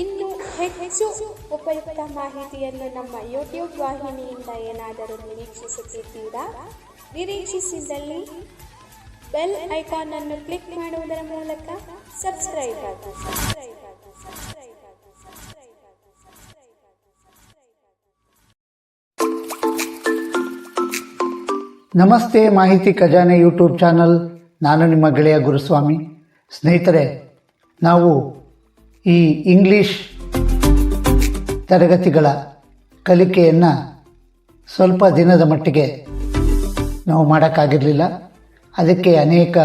ಇನ್ನು ಹೆಚ್ಚು ಉಪಯುಕ್ತ ಮಾಹಿತಿಯನ್ನು ನಮ್ಮ ಯೂಟ್ಯೂಬ್ ವಾಹಿನಿಯಿಂದ ಏನಾದರೂ ನಿರೀಕ್ಷಿಸುತ್ತಿದ್ದೀರಾ? ನಿರೀಕ್ಷಿಸಿದಲ್ಲಿ ಬೆಲ್ ಐಕಾನ್ ಅನ್ನು ಕ್ಲಿಕ್ ಮಾಡುವುದರ ಮೂಲಕ ಸಬ್ಸ್ಕ್ರೈಬ್ ಆಗಿ. ಸಬ್ಸ್ಕ್ರೈಬ್ ಆಗಿ ಸಬ್ಸ್ಕ್ರೈಬ್ ಆಗಿ ಸಬ್ಸ್ಕ್ರೈಬ್ ಆಗಿ ಸಬ್ಸ್ಕ್ರೈಬ್ ಆಗಿ ನಮಸ್ತೆ ಮಾಹಿತಿ ಖಜಾನೆ ಯೂಟ್ಯೂಬ್ ಚಾನಲ್. ನಾನು ನಿಮ್ಮ ಗೆಳೆಯ ಗುರುಸ್ವಾಮಿ. ಸ್ನೇಹಿತರೆ, ನಾವು ಈ ಇಂಗ್ಲಿಷ್ ತರಗತಿಗಳ ಕಲಿಕೆಯನ್ನು ಸ್ವಲ್ಪ ದಿನದ ಮಟ್ಟಿಗೆ ನಾವು ಮಾಡೋಕ್ಕಾಗಿರಲಿಲ್ಲ. ಅದಕ್ಕೆ ಅನೇಕ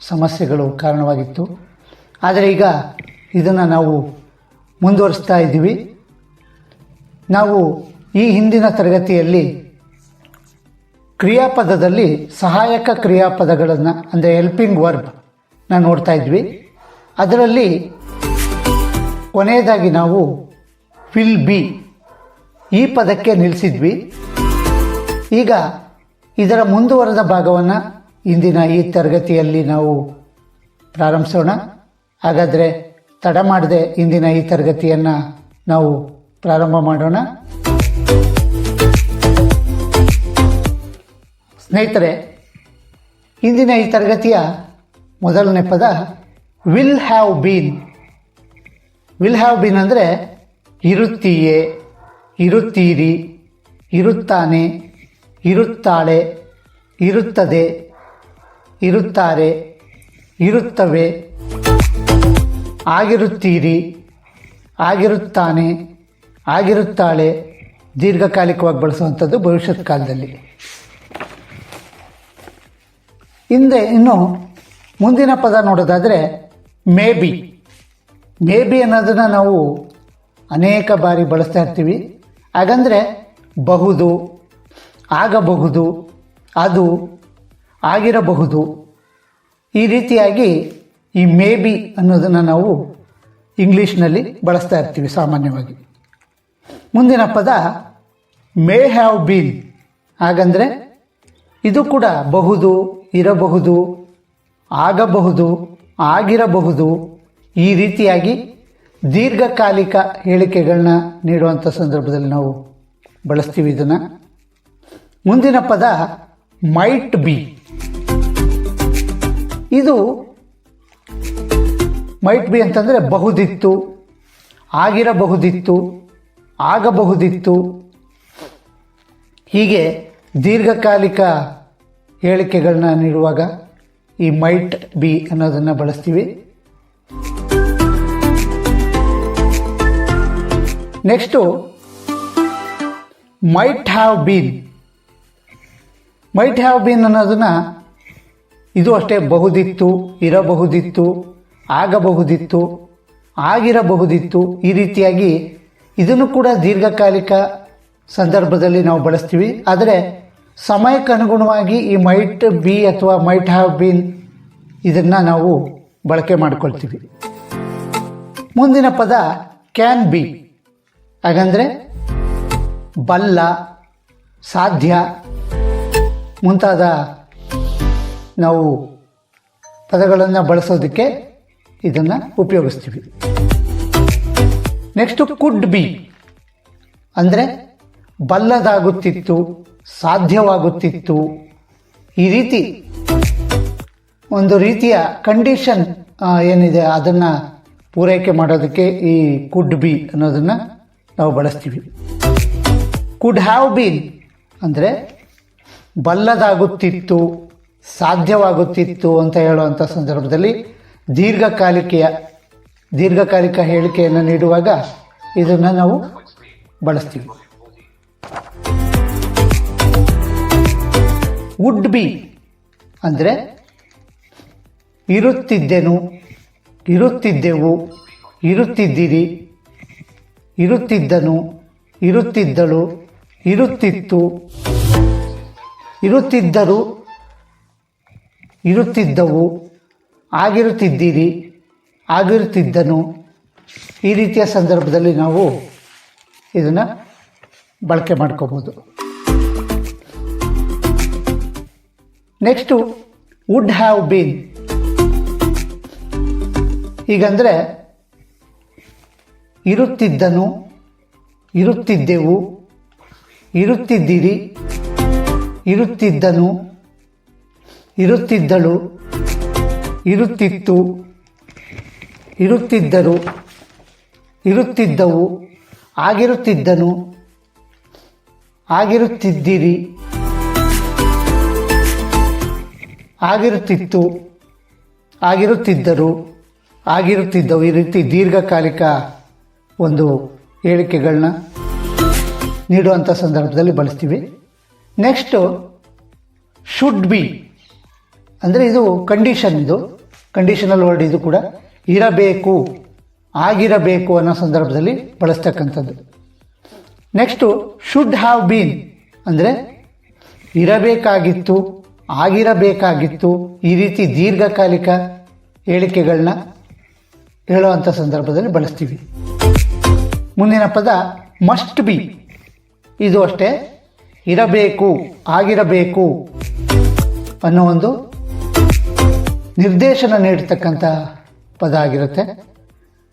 ಸಮಸ್ಯೆಗಳು ಕಾರಣವಾಗಿತ್ತು. ಆದರೆ ಈಗ ಇದನ್ನು ನಾವು ಮುಂದುವರಿಸ್ತಾ ಇದ್ದೀವಿ. ನಾವು ಈ ಹಿಂದಿನ ತರಗತಿಯಲ್ಲಿ ಕ್ರಿಯಾಪದದಲ್ಲಿ ಸಹಾಯಕ ಕ್ರಿಯಾಪದಗಳನ್ನು, ಅಂದರೆ ಹೆಲ್ಪಿಂಗ್ ವರ್ಬ್ ನಾವು ನೋಡ್ತಾ ಇದ್ವಿ. ಅದರಲ್ಲಿ ಕೊನೆಯದಾಗಿ ನಾವು ವಿಲ್ ಬಿ ಈ ಪದಕ್ಕೆ ನಿಲ್ಲಿಸಿದ್ವಿ ಈಗ ಇದರ ಮುಂದುವರೆದ ಭಾಗವನ್ನು ಇಂದಿನ ಈ ತರಗತಿಯಲ್ಲಿ ನಾವು ಪ್ರಾರಂಭಿಸೋಣ. ಹಾಗಾದರೆ ತಡ ಮಾಡದೆ ಇಂದಿನ ಈ ತರಗತಿಯನ್ನು ನಾವು ಪ್ರಾರಂಭ ಮಾಡೋಣ. ಸ್ನೇಹಿತರೆ, ಇಂದಿನ ಈ ತರಗತಿಯ ಮೊದಲನೇ ಪದ will have been will have been ಅಂದರೆ ಇರುತ್ತೀಯೇ, ಇರುತ್ತೀರಿ, ಇರುತ್ತಾನೆ, ಇರುತ್ತಾಳೆ, ಇರುತ್ತದೆ, ಇರುತ್ತಾರೆ, ಇರುತ್ತವೆ, ಆಗಿರುತ್ತೀರಿ, ಆಗಿರುತ್ತಾನೆ, ಆಗಿರುತ್ತಾಳೆ, ದೀರ್ಘಕಾಲಿಕವಾಗಿ ಬಳಸುವಂಥದ್ದು ಭವಿಷ್ಯತ್ ಕಾಲದಲ್ಲಿ. ಹಿಂದೆ ಇನ್ನು ಮುಂದಿನ ಪದ ನೋಡೋದಾದರೆ ಮೇ ಬಿ ಮೇ ಬಿ ಅನ್ನೋದನ್ನು ನಾವು ಅನೇಕ ಬಾರಿ ಬಳಸ್ತಾ ಇರ್ತೀವಿ. ಹಾಗಂದರೆ ಬಹುದು, ಆಗಬಹುದು, ಅದು, ಆಗಿರಬಹುದು. ಈ ರೀತಿಯಾಗಿ ಈ ಮೇ ಬಿ ಅನ್ನೋದನ್ನು ನಾವು ಇಂಗ್ಲೀಷ್ನಲ್ಲಿ ಬಳಸ್ತಾ ಇರ್ತೀವಿ ಸಾಮಾನ್ಯವಾಗಿ. ಮುಂದಿನ ಪದ ಮೇ ಹ್ಯಾವ್ ಬೀನ್. ಹಾಗಂದರೆ ಇದು ಕೂಡ ಬಹುದು, ಇರಬಹುದು, ಆಗಬಹುದು, ಆಗಿರಬಹುದು ಈ ರೀತಿಯಾಗಿ ದೀರ್ಘಕಾಲಿಕ ಹೇಳಿಕೆಗಳನ್ನ ನೀಡುವಂಥ ಸಂದರ್ಭದಲ್ಲಿ ನಾವು ಬಳಸ್ತೀವಿ ಇದನ್ನು. ಮುಂದಿನ ಪದ ಮೈಟ್ ಬಿ ಇದು ಮೈಟ್ ಬಿ ಅಂತಂದರೆ ಬಹುದಿತ್ತು, ಆಗಿರಬಹುದಿತ್ತು, ಆಗಬಹುದಿತ್ತು. ಹೀಗೆ ದೀರ್ಘಕಾಲಿಕ ಹೇಳಿಕೆಗಳನ್ನ ನೀಡುವಾಗ ಈ ಮೈಟ್ ಬಿ ಅನ್ನೋದನ್ನು ಬಳಸ್ತೀವಿ. Next might have been might have been ಅನ್ನೋದನ್ನು ಇದು ಅಷ್ಟೇ ಬಹುದಿತ್ತು, ಇರಬಹುದಿತ್ತು, ಆಗಬಹುದಿತ್ತು, ಆಗಿರಬಹುದಿತ್ತು ಈ ರೀತಿಯಾಗಿ ಇದನ್ನು ಕೂಡ ದೀರ್ಘಕಾಲಿಕ ಸಂದರ್ಭದಲ್ಲಿ ನಾವು ಬಳಸ್ತೀವಿ. ಆದರೆ ಸಮಯಕ್ಕೆ ಅನುಗುಣವಾಗಿ ಈ ಮೈಟ್ ಬಿ ಅಥವಾ ಮೈಟ್ ಹ್ಯಾವ್ ಬೀನ್ ಇದನ್ನು ನಾವು ಬಳಕೆ ಮಾಡ್ಕೊಳ್ತೀವಿ. ಮುಂದಿನ ಪದ ಕ್ಯಾನ್ ಬಿ ಹಾಗಂದರೆ ಬಲ್ಲ, ಸಾಧ್ಯ ಮುಂತಾದ ನಾವು ಪದಗಳನ್ನು ಬಳಸೋದಕ್ಕೆ ಇದನ್ನು ಉಪಯೋಗಿಸ್ತೀವಿ. ನೆಕ್ಸ್ಟು ಕುಡ್ ಬಿ ಅಂದರೆ ಬಲ್ಲದಾಗುತ್ತಿತ್ತು, ಸಾಧ್ಯವಾಗುತ್ತಿತ್ತು. ಈ ರೀತಿ ಒಂದು ರೀತಿಯ ಕಂಡೀಷನ್ ಏನಿದೆ ಅದನ್ನು ಪೂರೈಕೆ ಮಾಡೋದಕ್ಕೆ ಈ ಕುಡ್ ಬಿ ಅನ್ನೋದನ್ನು ನಾವು ಬಳಸ್ತೀವಿ. ಕುಡ್ ಹ್ಯಾವ್ ಬೀನ್ ಅಂದರೆ ಬಲ್ಲದಾಗುತ್ತಿತ್ತು, ಸಾಧ್ಯವಾಗುತ್ತಿತ್ತು ಅಂತ ಹೇಳುವಂಥ ಸಂದರ್ಭದಲ್ಲಿ ದೀರ್ಘಕಾಲಿಕೆಯ, ದೀರ್ಘಕಾಲಿಕ ಹೇಳಿಕೆಯನ್ನು ನೀಡುವಾಗ ಇದನ್ನು ನಾವು ಬಳಸ್ತೀವಿ. ವುಡ್ ಬಿ ಅಂದರೆ ಇರುತ್ತಿದ್ದೆನು, ಇರುತ್ತಿದ್ದೆವು, ಇರುತ್ತಿದ್ದೀರಿ ಇರುತ್ತಿದ್ದನು, ಇರುತ್ತಿದ್ದಳು, ಇರುತ್ತಿತ್ತು. ಇರುತ್ತಿದ್ದರು, ಇರುತ್ತಿದ್ದವು. ಆಗಿರುತ್ತಿದ್ದೀರಿ, ಆಗಿರುತ್ತಿದ್ದನು. ಈ ರೀತಿಯ ಸಂದರ್ಭದಲ್ಲಿ ನಾವು ಇದನ್ನು ಬಳಕೆ ಮಾಡ್ಕೋಬೋದು. ನೆಕ್ಸ್ಟು ವುಡ್ ಹ್ಯಾವ್ ಬೀನ್ ಈಗಂದರೆ ಇರುತ್ತಿದ್ದನು, ಇರುತ್ತಿದ್ದೆವು, ಇರುತ್ತಿದ್ದೀರಿ, ಇರುತ್ತಿದ್ದನು, ಇರುತ್ತಿದ್ದಳು, ಇರುತ್ತಿತ್ತು, ಇರುತ್ತಿದ್ದರು, ಇರುತ್ತಿದ್ದವು, ಆಗಿರುತ್ತಿದ್ದನು, ಆಗಿರುತ್ತಿದ್ದೀರಿ, ಆಗಿರುತ್ತಿತ್ತು, ಆಗಿರುತ್ತಿದ್ದರು, ಆಗಿರುತ್ತಿದ್ದವು. ಈ ರೀತಿ ದೀರ್ಘಕಾಲಿಕ ಒಂದು ಹೇಳಿಕೆಗಳನ್ನ ನೀಡುವಂಥ ಸಂದರ್ಭದಲ್ಲಿ ಬಳಸ್ತೀವಿ. ನೆಕ್ಸ್ಟು ಶುಡ್ ಬಿ ಅಂದರೆ ಇದು ಕಂಡೀಷನ್ ಇದು. ಕಂಡೀಷನಲ್ ವರ್ಡ್ ಇದು ಕೂಡ ಇರಬೇಕು, ಆಗಿರಬೇಕು ಅನ್ನೋ ಸಂದರ್ಭದಲ್ಲಿ ಬಳಸ್ತಕ್ಕಂಥದ್ದು. ನೆಕ್ಸ್ಟು ಶುಡ್ ಹ್ಯಾವ್ ಬೀನ್ ಅಂದರೆ ಇರಬೇಕಾಗಿತ್ತು, ಆಗಿರಬೇಕಾಗಿತ್ತು, ಈ ರೀತಿ ದೀರ್ಘಕಾಲಿಕ ಹೇಳಿಕೆಗಳನ್ನ ಹೇಳುವಂಥ ಸಂದರ್ಭದಲ್ಲಿ ಬಳಸ್ತೀವಿ. ಮುಂದಿನ ಪದ ಮಸ್ಟ್ ಬಿ ಇದು ಅಷ್ಟೇ. ಇರಬೇಕು, ಆಗಿರಬೇಕು ಅನ್ನೋ ಒಂದು ನಿರ್ದೇಶನ ನೀಡತಕ್ಕಂಥ ಪದ ಆಗಿರುತ್ತೆ.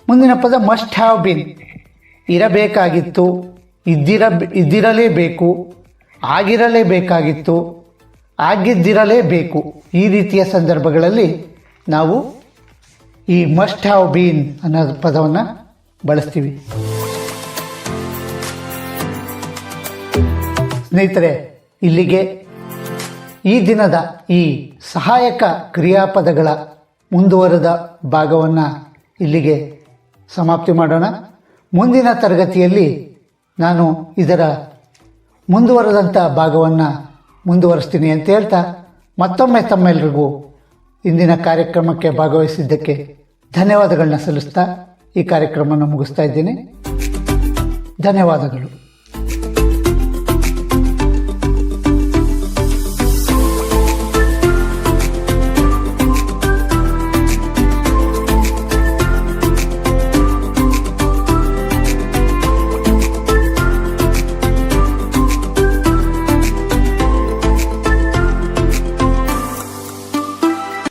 ಮುಂದಿನ ಪದ ಮಸ್ಟ್ ಹ್ಯಾವ್ ಬಿನ್ ಇರಬೇಕಾಗಿತ್ತು, ಇದ್ದಿರ, ಇದ್ದಿರಲೇಬೇಕು, ಆಗಿರಲೇಬೇಕಾಗಿತ್ತು, ಆಗಿದ್ದಿರಲೇಬೇಕು. ಈ ರೀತಿಯ ಸಂದರ್ಭಗಳಲ್ಲಿ ನಾವು ಈ ಮಸ್ಟ್ ಹ್ಯಾವ್ ಬೀನ್ ಅನ್ನೋ ಪದವನ್ನು ಬಳಸ್ತೀವಿ. ಸ್ನೇಹಿತರೆ, ಇಲ್ಲಿಗೆ ಈ ದಿನದ ಈ ಸಹಾಯಕ ಕ್ರಿಯಾಪದಗಳ ಮುಂದುವರೆದ ಭಾಗವನ್ನು ಇಲ್ಲಿಗೆ ಸಮಾಪ್ತಿ ಮಾಡೋಣ. ಮುಂದಿನ ತರಗತಿಯಲ್ಲಿ ನಾನು ಇದರ ಮುಂದುವರೆದಂಥ ಭಾಗವನ್ನು ಮುಂದುವರಿಸ್ತೀನಿ ಅಂತ ಹೇಳ್ತಾ ಮತ್ತೊಮ್ಮೆ ತಮ್ಮೆಲ್ಲರಿಗೂ ಇಂದಿನ ಕಾರ್ಯಕ್ರಮಕ್ಕೆ ಭಾಗವಹಿಸಿದ್ದಕ್ಕೆ ಧನ್ಯವಾದಗಳನ್ನ ಸಲ್ಲಿಸ್ತಾ ಈ ಕಾರ್ಯಕ್ರಮವನ್ನು ಮುಗಿಸ್ತಾ ಇದ್ದೀನಿ. ಧನ್ಯವಾದಗಳು.